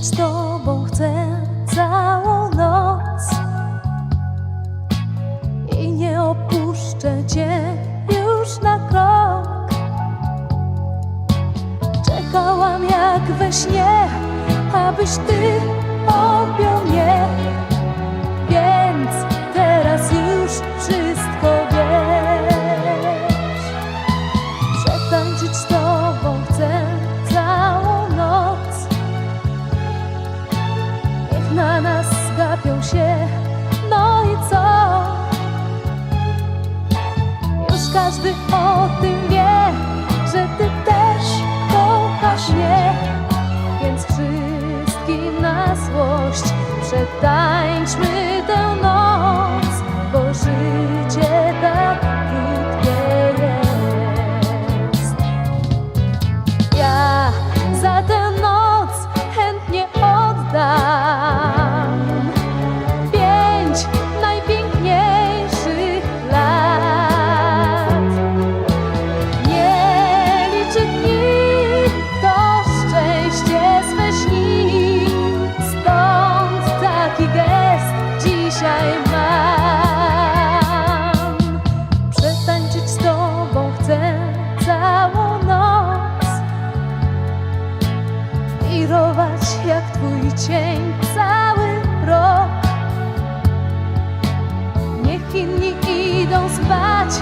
z tobą chcę całą noc i nie opuszczę cię już na krok. Czekałam jak we śnie, abyś ty objął każdy o tym wie, że ty też kochasz mnie, więc wszystkim na złość przetańczmy tę noc, Liczy dni, to szczęście swe śni, stąd taki gest dzisiaj mam. Przetańczyć z tobą chcę całą noc wirować jak twój cień cały rok. Niech inni idą spać,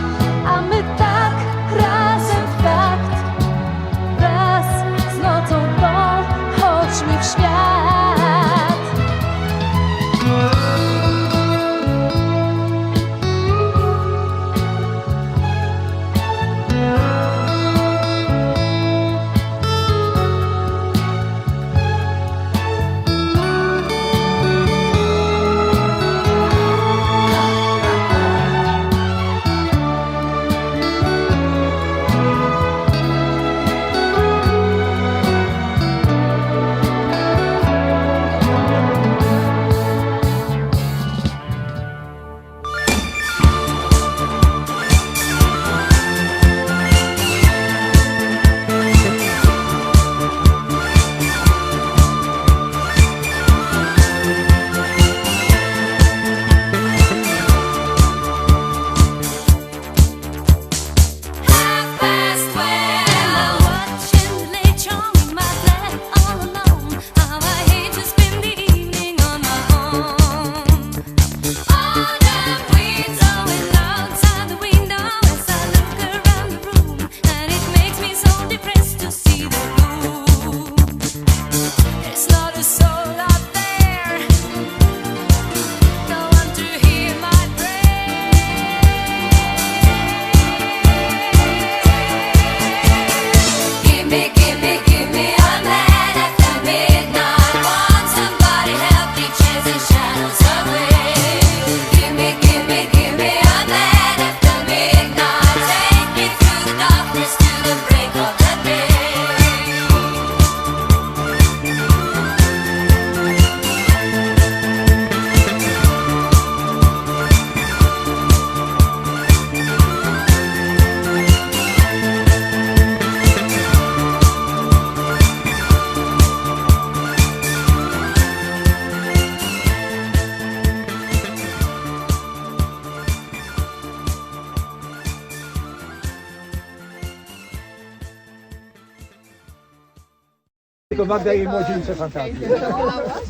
Tylko Magda jej młodzieńcze fantazje.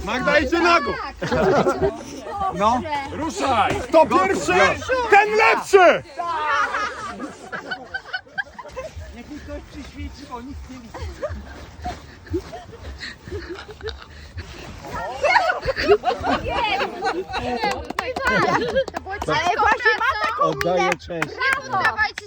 Magda, idź nago! No, ruszaj! Kto pierwszy, ten lepszy! Niech mi ktoś przyświeci, bo nikt nie widzi. Ale właśnie ma taką Oddaję cześć. Dawajcie